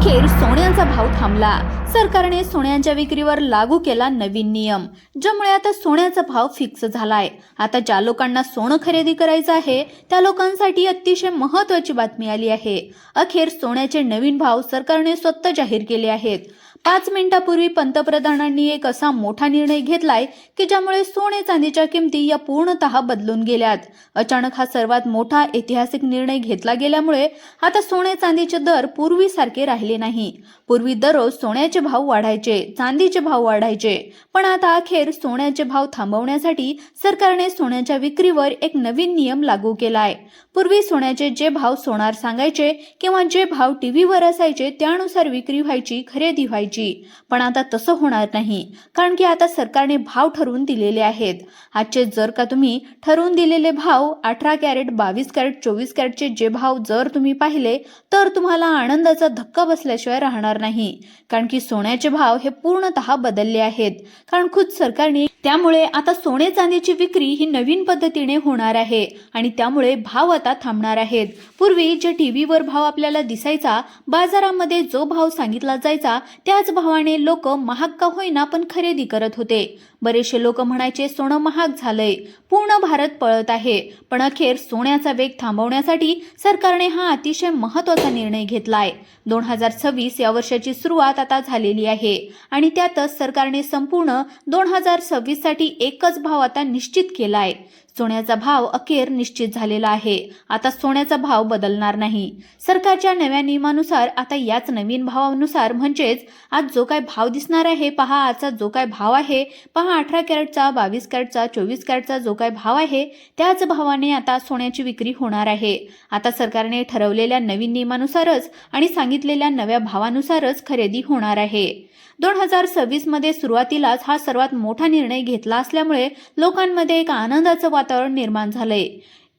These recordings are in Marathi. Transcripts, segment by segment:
अखेर सोन्याचा भाव थांबला. सरकारने सोन्यांच्या विक्रीवर लागू केला नवीन नियम ज्यामुळे आता सोन्याचा भाव फिक्स झालाय. आता ज्या लोकांना सोनं खरेदी करायचं आहे त्या लोकांसाठी अतिशय महत्वाची बातमी आली आहे. अखेर सोन्याचे नवीन भाव सरकारने स्वतः जाहीर केले आहेत. पाच मिनिटापूर्वी पंतप्रधानांनी एक असा मोठा निर्णय घेतलाय की ज्यामुळे सोने चांदीच्या किमती या पूर्णतः बदलून गेल्यात. अचानक हा सर्वात मोठा ऐतिहासिक निर्णय घेतला गेल्यामुळे आता सोने चांदीचे दर पूर्वीसारखे राहिले नाही. पूर्वी दररोज सोन्याचे भाव वाढायचे चांदीचे भाव वाढायचे. पण आता अखेर सोन्याचे भाव थांबवण्यासाठी सरकारने सोन्याच्या विक्रीवर एक नवीन नियम लागू केलाय. पूर्वी सोन्याचे जे भाव सोनार सांगायचे किंवा जे भाव टीव्हीवर असायचे त्यानुसार विक्री व्हायची खरेदी व्हायची. पण आता तसं होणार नाही. कारण की आता सरकारने भाव ठरवून दिलेले आहेत. आजचे जर का तुम्ही ठरवून दिलेले भाव अठरा कॅरेट बावीस कॅरेट चोवीस कॅरेटचे जे भाव जर तुम्ही पाहिले तर तुम्हाला आनंदाचा धक्का बसल्याशिवाय राहणार नाही. कारण की सोन्याचे भाव हे पूर्णतः बदलले आहेत. कारण खुद सरकारने त्यामुळे आता सोने चांदीची विक्री ही नवीन पद्धतीने होणार आहे. आणि त्यामुळे भाव आता थांबणार आहेत. पूर्वी जे टीव्हीवर भाव आपल्याला दिसायचा बाजारामध्ये जो भाव सांगितला जायचा त्याच भावाने लोक महाग का होईना पण खरेदी करत होते. बरेचसे लोक म्हणायचे सोनं महाग झालंय. पूर्ण भारत पळत आहे. पण अखेर सोन्याचा वेग थांबवण्यासाठी सरकारने हा अतिशय महत्त्वाचा निर्णय घेतलाय. दोन हजार सव्वीस या वर्षाची सुरुवात आता झालेली आहे आणि त्यातच सरकारने संपूर्ण दोन हजार सव्वीससाठी एकच भाव आता निश्चित केलाय. सोन्याचा भाव अखेर निश्चित झालेला आहे. आता सोन्याचा भाव बदलणार नाही. सरकारच्या नव्या नियमानुसार आता याच नवीन भावानुसार म्हणजेच आज जो काय भाव दिसणार आहे पहा आजचा जो काय भाव आहे पहा अठरा कॅरेटचा बावीस कॅरेटचा चोवीस कॅरेटचा जो काय भाव आहे त्याच भावाने आता सोन्याची विक्री होणार आहे. आता सरकारने ठरवलेल्या नवीन नियमानुसारच आणि सांगितलेल्या नव्या भावानुसारच खरेदी होणार आहे. दोन हजार सव्वीसमध्ये सुरुवातीलाच हा सर्वात मोठा निर्णय घेतला असल्यामुळे लोकांमध्ये एक आनंदाचं वातावरण निर्माण झालंय.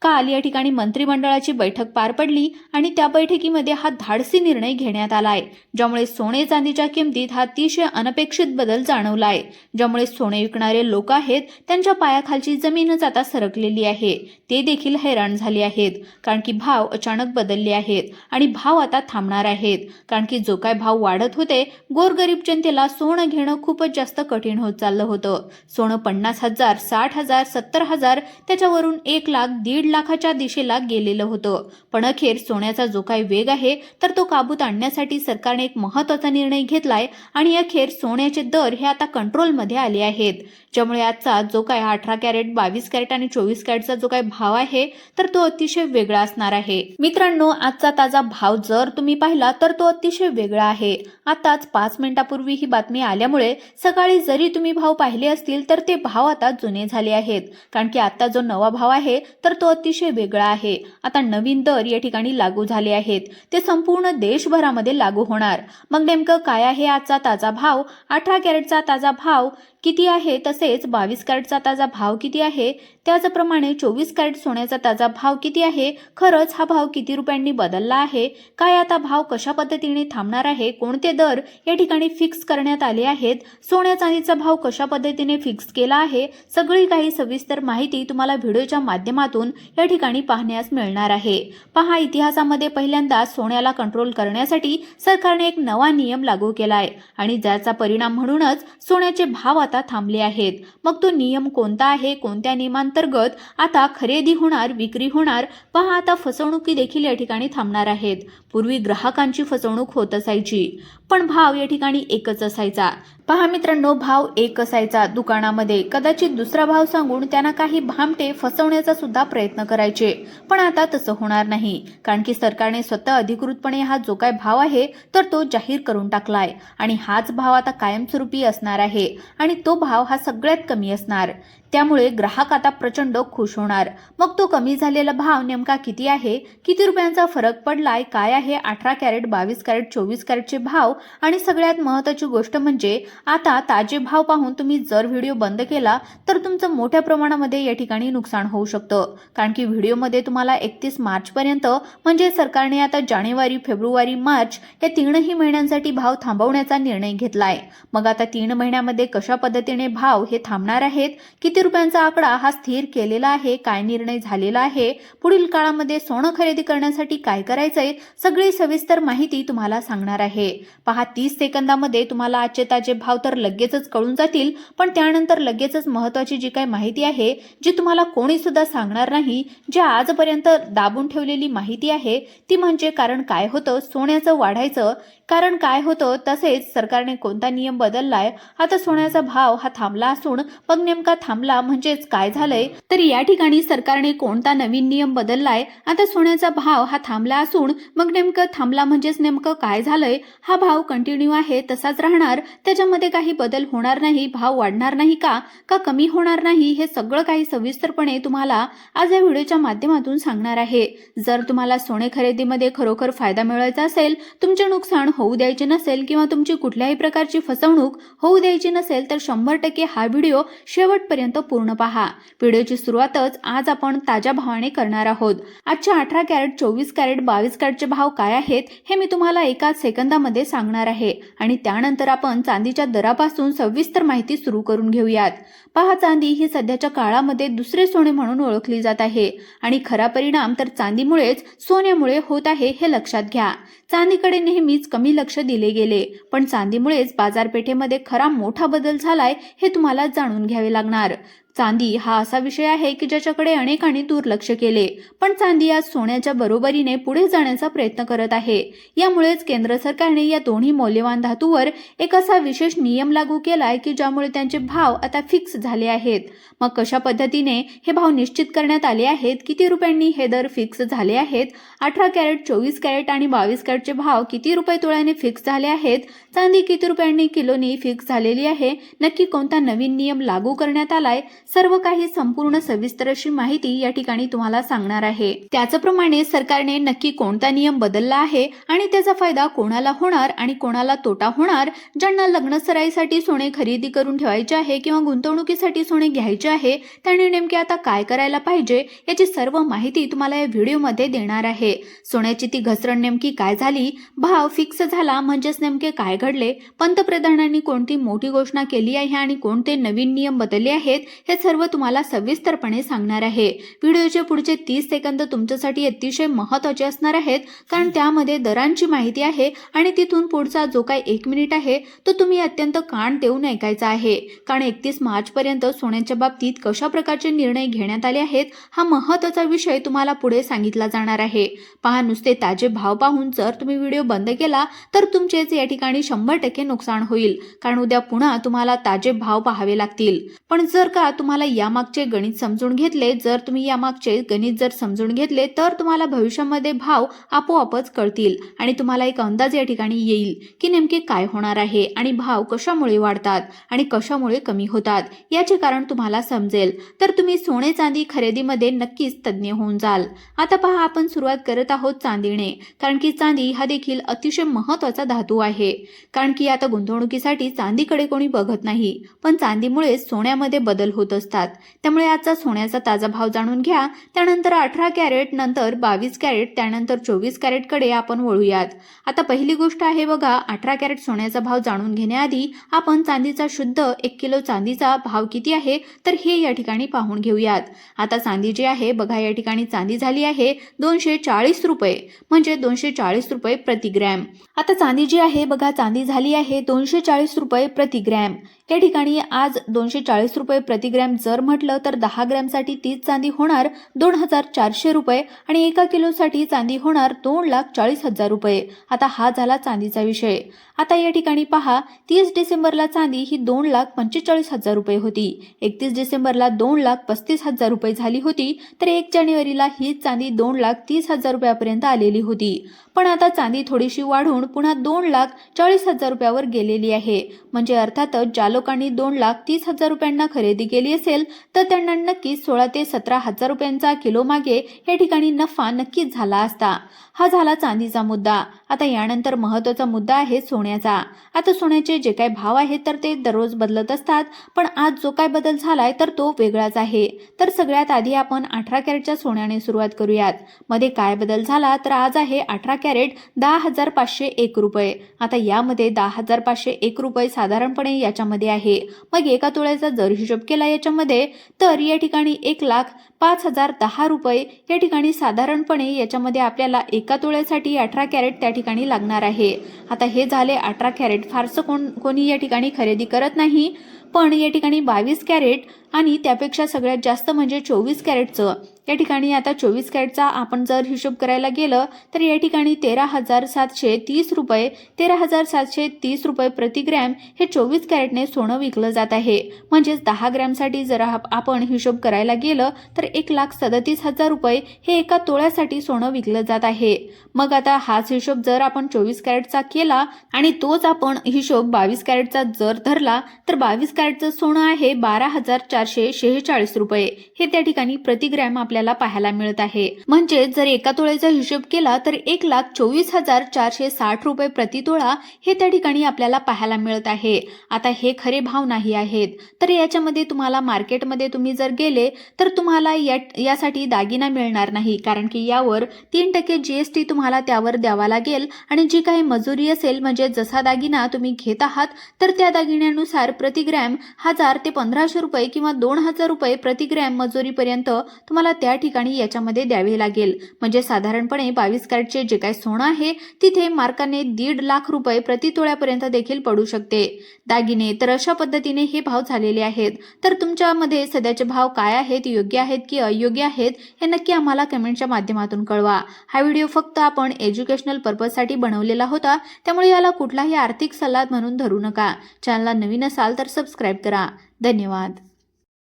काल या ठिकाणी मंत्रिमंडळाची बैठक पार पडली आणि त्या बैठकीमध्ये हा धाडसी निर्णय घेण्यात आला आहे ज्यामुळे सोने चांदीच्या किमतीत हा अतिशय अनपेक्षित बदल जाणवला आहे ज्यामुळे सोने विकणारे लोक आहेत त्यांच्या पायाखालची जमीनच आता सरकलेली आहे. ते देखील हैराण झाले आहेत कारण की भाव अचानक बदलले आहेत आणि भाव आता थांबणार आहेत. कारण की जो काय भाव वाढत होते गोरगरीब जनतेला सोनं घेणं खूपच जास्त कठीण होत चाललं होतं. सोनं पन्नास हजार साठ हजार सत्तर हजार त्याच्यावरून एक लाख दीड लाखाच्या दिशेला गेलेलं होतं. पण अखेर सोन्याचा जो काही वेग आहे तर तो काबूत आणण्यासाठी सरकारने एक महत्त्वाचा निर्णय घेतलाय आणि अखेर सोन्याचे दर हे आता कंट्रोलमध्ये आले आहेत. ज्यामुळे आजचा जो काय अठरा कॅरेट बावीस कॅरेट आणि चोवीस कॅरेटचा जो काही भाव आहे तर तो अतिशय वेगळा असणार आहे. मित्रांनो आजचा ताजा भाव जर तुम्ही पाहिला तर तो अतिशय वेगळा आहे. आताच पाच मिनिटापूर्वी ही बातमी आल्यामुळे सकाळी जरी तुम्ही भाव पाहिले असतील तर ते भाव आता जुने झाले आहेत. कारण की आता जो नवा भाव आहे तर तो अतिशय वेगळा आहे. आता नवीन दर या ठिकाणी लागू झाले आहेत. ते संपूर्ण देशभरामध्ये लागू होणार. मग नेमकं काय आहे आजचा ताजा भाव? अठरा कॅरेटचा ताजा भाव किती आहे? तसेच बावीस कॅरेटचा ताजा भाव किती आहे? त्याचप्रमाणे चोवीस कॅरेट सोन्याचा ताजा भाव किती आहे? खरंच हा भाव किती रुपयांनी बदलला आहे? काय आता भाव कशा पद्धतीने थांबणार आहे? कोणते दर या ठिकाणी फिक्स करण्यात आले आहेत? सोन्या चांदीचा भाव कशा पद्धतीने फिक्स केला आहे? सगळी काही सविस्तर माहिती तुम्हाला व्हिडिओच्या माध्यमातून या ठिकाणी पाहण्यास मिळणार आहे. पहा इतिहासामध्ये पहिल्यांदा सोन्याला कंट्रोल करण्यासाठी सरकारने एक नवा नियम लागू केलाय आणि ज्याचा परिणाम म्हणूनच सोन्याचे भाव आता थांबले आहेत. मग तो नियम कोणता आहे कोणत्या नियमांतर्गत आता खरेदी होणार विक्री होणार? पहा आता फसवणुकी देखील या ठिकाणी थांबणार आहेत. पूर्वी ग्राहकांची फसवणूक होत असायची. पण भाव या ठिकाणी एकच असायचा. पहा मित्रांनो भाव एक असायचा. दुकानामध्ये कदाचित दुसरा भाव सांगून त्यांना काही भामटे फसवण्याचा सुद्धा प्रयत्न करायचे. पण आता तसं होणार नाही. कारण की सरकारने स्वतः अधिकृतपणे हा जो काय भाव आहे तर तो जाहीर करून टाकलाय. आणि हाच भाव आता कायमस्वरूपी असणार आहे. आणि तो भाव हा सगळ्यात कमी असणार. त्यामुळे ग्राहक आता प्रचंड खुश होणार. मग तो कमी झालेला भाव नेमका किती आहे? किती रुपयांचा फरक पडलाय? काय आहे? अठरा कॅरेट बावीस कॅरेट चोवीस कॅरेटचे भाव? आणि सगळ्यात महत्वाची गोष्ट म्हणजे आता ताजे भाव पाहून तुम्ही जर व्हिडिओ बंद केला तर तुमचं मोठ्या प्रमाणामध्ये या ठिकाणी नुकसान होऊ शकतं. कारण की व्हिडिओमध्ये तुम्हाला एकतीस मार्चपर्यंत म्हणजे सरकारने आता जानेवारी फेब्रुवारी मार्च या तीनही महिन्यांसाठी भाव थांबवण्याचा निर्णय घेतलाय. मग आता तीन महिन्यामध्ये कशा पद्धतीने भाव हे थांबणार आहेत किती रुपयांचा आकडा हा स्थिर केलेला आहे काय निर्णय झालेला आहे पुढील काळामध्ये सोनं खरेदी करण्यासाठी काय करायचंय सगळी सविस्तर माहिती तुम्हाला सांगणार आहे. पहा तीस सेकंदामध्ये तुम्हाला आजचे ताजे भाव तर लगेचच कळून जातील पण त्यानंतर लगेचच महत्वाची जी काही माहिती आहे जी तुम्हाला कोणी सुद्धा सांगणार नाही जी आजपर्यंत दाबून ठेवलेली माहिती आहे ती म्हणजे कारण काय होतं सोन्याचं वाढायचं. कारण काय होतं तसेच सरकारने कोणता नियम बदललाय आता सोन्याचा भाव हा थांबला असून मग नेमका थांबला म्हणजेच काय झालंय? तर या ठिकाणी सरकारने कोणता नवीन नियम बदललाय आता सोन्याचा भाव हा थांबला असून मग नेमकं थांबला म्हणजेच नेमकं काय झालंय हा भाव कंटिन्यू आहे तसाच राहणार. त्याच्यामध्ये काही बदल होणार नाही भाव वाढणार नाही का? का कमी होणार नाही? हे सगळं काही सविस्तरपणे तुम्हाला आज या व्हिडिओच्या माध्यमातून सांगणार आहे. जर तुम्हाला सोने खरेदीमध्ये खरोखर फायदा मिळवायचा असेल तुमचे नुकसान होऊ द्यायचे नसेल किंवा तुमची कुठल्याही प्रकारची फसवणूक होऊ द्यायची नसेल तर शंभर टक्के हा व्हिडिओ शेवटपर्यंत पूर्ण पहा. व्हिडिओची सुरुवातच आज आपण ताज्या भावाने करणार आहोत. आजच्या अठरा कॅरेट चोवीस कॅरेट बावीस कॅरेटचे भाव काय आहेत हे मी तुम्हाला एका सेकंदामध्ये सांगणार आहे. आणि त्यानंतर आपण चांदीच्या दरापासून सविस्तर माहिती सुरू करून घेऊयात. पहा चांदी ही सध्याच्या काळामध्ये दुसरे सोने म्हणून ओळखली जात आहे. आणि खरा परिणाम तर चांदीमुळेच सोन्यामुळे होत आहे हे लक्षात घ्या. चांदीकडे नेहमीच कमी लक्ष दिले गेले. पण चांदीमुळेच बाजारपेठेमध्ये खरा मोठा बदल झालाय हे तुम्हाला जाणून घ्यावे लागणार. चांदी हा असा विषय आहे की ज्याच्याकडे अनेकांनी दुर्लक्ष केले पण चांदी आज सोन्याच्या बरोबरीने पुढे जाण्याचा प्रयत्न करत आहे. यामुळेच केंद्र सरकारने या दोन्ही मौल्यवान धातूवर एक असा विशेष नियम लागू केलाय की ज्यामुळे त्यांचे भाव आता फिक्स झाले आहेत. मग कशा पद्धतीने हे भाव निश्चित करण्यात आले आहेत? किती रुपयांनी हे दर फिक्स झाले आहेत? अठरा कॅरेट चोवीस कॅरेट आणि बावीस कॅरेटचे भाव किती रुपये तोळ्याने फिक्स झाले आहेत? चांदी किती रुपयांनी किलोनी फिक्स झालेली आहे? नक्की कोणता नवीन नियम लागू करण्यात आलाय? सर्व काही संपूर्ण सविस्तर अशी माहिती या ठिकाणी तुम्हाला सांगणार आहे. त्याचप्रमाणे सरकारने नक्की कोणता नियम बदलला आहे आणि त्याचा फायदा कोणाला होणार आणि कोणाला तोटा होणार ज्यांना लग्न सराईसाठी सोने खरेदी करून ठेवायचे आहे किंवा गुंतवणुकीसाठी सोने घ्यायचे आहे त्यांनी नेमके आता काय करायला पाहिजे याची सर्व माहिती तुम्हाला या व्हिडिओमध्ये देणार आहे. सोन्याची ती घसरण नेमकी काय झाली? भाव फिक्स झाला म्हणजेच नेमके काय घडले? पंतप्रधानांनी कोणती मोठी घोषणा केली आहे आणि कोणते नवीन नियम बदलले आहेत हे सर्व तुम्हाला सविस्तरपणे सांगणार आहे. व्हिडिओचे पुढचे तीस सेकंद तुमच्यासाठी अतिशय महत्त्वाचे असणार आहेत कारण त्यामध्ये दरांची माहिती आहे आणि तिथून पुढचा जो काही एक मिनिट आहे तो तुम्ही अत्यंत कान देऊन ऐकायचा आहे. कारण एकतीस मार्च पर्यंत सोन्याच्या बाबतीत कशा प्रकारचे निर्णय घेण्यात आले आहेत हा महत्त्वाचा विषय तुम्हाला पुढे सांगितला जाणार आहे. पहा नुसते ताजे भाव पाहून जर तुम्ही व्हिडिओ बंद केला तर तुमचेच या ठिकाणी शंभर टक्के नुकसान होईल. कारण उद्या पुन्हा तुम्हाला ताजे भाव पाहावे लागतील. पण जर का तुम्हाला तुम्हाला यामागचे गणित समजून घेतले जर तुम्ही यामागचे गणित जर समजून घेतले तर तुम्हाला भविष्यामध्ये भाव आपोआपच कळतील आणि तुम्हाला एक अंदाज या ठिकाणी येईल की नेमके काय होणार आहे आणि भाव कशामुळे वाढतात आणि कशामुळे कमी होतात याचे कारण तुम्हाला समजेल. तर तुम्ही सोने चांदी खरेदीमध्ये नक्कीच तज्ज्ञ होऊन जाल. आता पहा आपण सुरुवात करत आहोत चांदीने. कारण की चांदी हा देखील अतिशय महत्त्वाचा धातू आहे. कारण की आता गुंतवणुकीसाठी चांदीकडे कोणी बघत नाही. पण चांदीमुळे सोन्यामध्ये बदल होत असतात त्यामुळे आजचा सोन्याचा ताजा भाव जाणून घ्या. त्यानंतर अठरा कॅरेट नंतर बावीस कॅरेट त्यानंतर चोवीस कॅरेटकडे आपण वळूयात. आता पहिली गोष्ट आहे बघा अठरा कॅरेट सोन्याचा भाव जाणून घेण्याआधी आपण चांदीचा शुद्ध एक किलो चांदीचा भाव किती आहे? तर हे या ठिकाणी पाहून घेऊयात. आता चांदी जी आहे बघा या ठिकाणी चांदी झाली आहे दोनशे चाळीस रुपये म्हणजे दोनशे चाळीस रुपये प्रति ग्रॅम. आता चांदी जी आहे बघा चांदी झाली आहे दोनशे चाळीस रुपये प्रति ग्रॅम. या ठिकाणी आज दोनशे चाळीस रुपये प्रतिग्रॅम जर म्हटलं तर दहा ग्रॅमसाठी तीच चांदी होणार दोन हजार चारशे रुपये आणि एका किलोसाठी चांदी होणार दोन लाख चाळीस हजार रुपये. आता हा झाला चांदीचा विषय. आता या ठिकाणी पहा तीस डिसेंबरला चांदी ही दोन लाख पंचेचाळीस हजार रुपये होती. एकतीस डिसेंबरला दोन लाख पस्तीस हजार रुपये झाली होती तर एक जानेवारीला ही चांदी दोन लाख तीस हजार रुपयापर्यंत आलेली होती. पण आता चांदी थोडीशी वाढून पुन्हा दोन लाख चाळीस हजार रुपयावर गेलेली आहे. म्हणजे अर्थातच ज्या लोकांनी दोन लाख तीस हजार रुपयांना खरेदी केली असेल तर त्यांना नक्कीच सोळा ते सतरा हजार रुपयांचा किलो मागे या ठिकाणी नफा नक्कीच झाला असता. हा झाला चांदीचा मुद्दा. आता यानंतर महत्त्वाचा मुद्दा आहे सोन्याचा. आता सोन्याचे जे काही भाव आहेत तर ते दररोज बदलत असतात. पण आज जो काय बदल झालाय तर तो वेगळाच आहे. तर सगळ्यात आधी आपण अठरा कॅरेटच्या सोन्याने सुरुवात करूयात. मध्ये काय बदल झाला तर आज आहे अठरा कॅरेट दहा हजार पाचशे एक रुपये. आता यामध्ये दहा हजार पाचशे एक रुपये साधारणपणे याच्यामध्ये आहे. मग एका तोळ्याचा जर हिशोब केला याच्यामध्ये तर या ठिकाणी एक लाख पाच हजार दहा रुपये या ठिकाणी साधारणपणे याच्यामध्ये आपल्याला एका तोळ्यासाठी अठरा कॅरेट त्या ठिकाणी लागणार आहे. आता हे झाले अठरा कॅरेट. फारसं कोण कोणी या ठिकाणी खरेदी करत नाही पण या ठिकाणी बावीस कॅरेट आणि त्यापेक्षा सगळ्यात जास्त म्हणजे चोवीस कॅरेटचं. या ठिकाणी आता चोवीस कॅरेटचा आपण जर हिशोब करायला गेलं तर या ठिकाणी तेरा हजार सातशे तीस रुपये तेरा हजार सातशे तीस रुपये प्रति ग्रॅम हे चोवीस कॅरेटने सोनं विकलं जात आहे. म्हणजेच दहा ग्रॅमसाठी जर आपण हिशोब करायला गेलं तर एक लाख सदतीस हजार रुपये हे एका तोळ्यासाठी सोनं विकलं जात आहे. मग आता हाच हिशोब जर आपण चोवीस कॅरेटचा केला आणि तोच आपण हिशोब बावीस कॅरेटचा जर धरला तर बावीस कॅरेटचं सोनं आहे बारा हजार चारशे शेहेचाळीस रुपये. हे त्या ठिकाणी प्रति ग्रॅम आपल्याला पाहायला मिळत आहे. म्हणजे जर एका तोळ्याचा हिशोब केला तर एक लाख चोवीस हजार चारशे साठ रुपये प्रति तोळा हे त्या ठिकाणी आपल्याला पाहायला मिळत आहे. आता हे खरे भाव नाही आहेत. तर याच्यामध्ये तुम्हाला मार्केटमध्ये तुम्ही जर गेले तर तुम्हाला या यासाठी दागिना मिळणार नाही. कारण की यावर तीन टक्के जीएसटी तुम्हाला त्यावर द्यावा लागेल आणि जी काही मजुरी असेल म्हणजे जसा दागिना तुम्ही घेत आहात तर त्या दागिन्यानुसार प्रति ग्रॅम हजार ते पंधराशे रुपये किंवा दोन हजार रुपये प्रति ग्रॅम मजुरीपर्यंत तुम्हाला त्या ठिकाणी याच्यामध्ये द्यावे लागेल. म्हणजे साधारणपणे बावीस कॅरेटचे जे काही सोनं आहे तिथे मार्काने दीड लाख रुपये प्रति तोळ्यापर्यंत देखील पडू शकते. दागिने तर अशा पद्धतीने हे भाव झालेले आहेत. तर तुमच्यामध्ये सध्याचे भाव काय आहेत योग्य आहेत की अयोग्य आहेत हे नक्की आम्हाला कमेंटच्या माध्यमातून कळवा. हा व्हिडिओ फक्त आपण एज्युकेशनल पर्पजसाठी बनवलेला होता त्यामुळे याला कुठलाही आर्थिक सल्ला म्हणून धरू नका. चॅनलला नवीन असाल तर सबस्क्राईब करा. धन्यवाद.